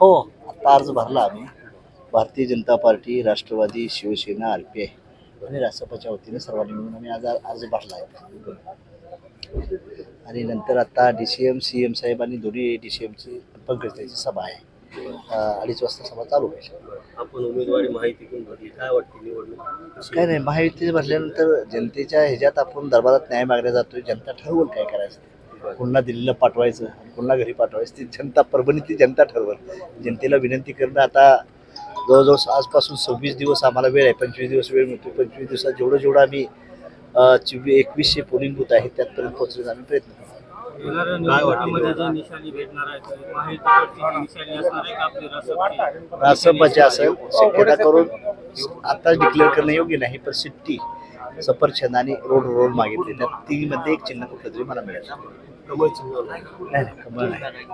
हो आता अर्ज भरला आम्ही. Bharatiya Janata Party Rashtrawadi Shivsena R P I आणि रासपाच्या वतीने सर्वांनी मिळून आम्ही आज अर्ज भरला आहे. आणि नंतर आता D C M C M साहेब आणि दोन्ही डी सी एमची पंकजताईची सभा आहे. अडीच वाजता सभा चालू होईल. आपण उमेदवारी माहिती घेऊन भरली. काय वाटते निवडणूक? काय नाही महायुती भरल्यानंतर जनतेच्या ह्याच्यात आपण दरबारात न्याय मागण्या जातोय. जनता ठरवल काय करायचं पुन्हा दिल्लीला पाठवायचं पुन्हा घरी पाठवायचं ती जनता परभणी ती जनता ठरवल जनतेला विनंती करणं आता जवळजवळ आजपासून सव्वीस दिवस आम्हाला वेळ आहे पंचवीस दिवस वेळ मिळतो पंचवीस दिवसात जेवढं जेवढं आम्ही चोवीस एकवीसशे पोलिंग बूथ आहेत त्यातपर्यंत पोहोचण्याचा आम्ही प्रयत्न करू येणाऱ्या काय वाटतं? निवडणुकीमध्ये जे निशाणी भेटणार आहे ते महायुतीवरची जी निशाणी असणार आहे का आपली रासपची? रासपाचे असेल शक्यता करून आताच डिक्लेअर करणं योग्य नाही पण सिट्टी सफरचंद आणि रोड रोड मागितले. त्या तिन्हीमध्ये एक चिन्ह कुठलं तरी मला मिळेल. नाही नाही कमळ नाही.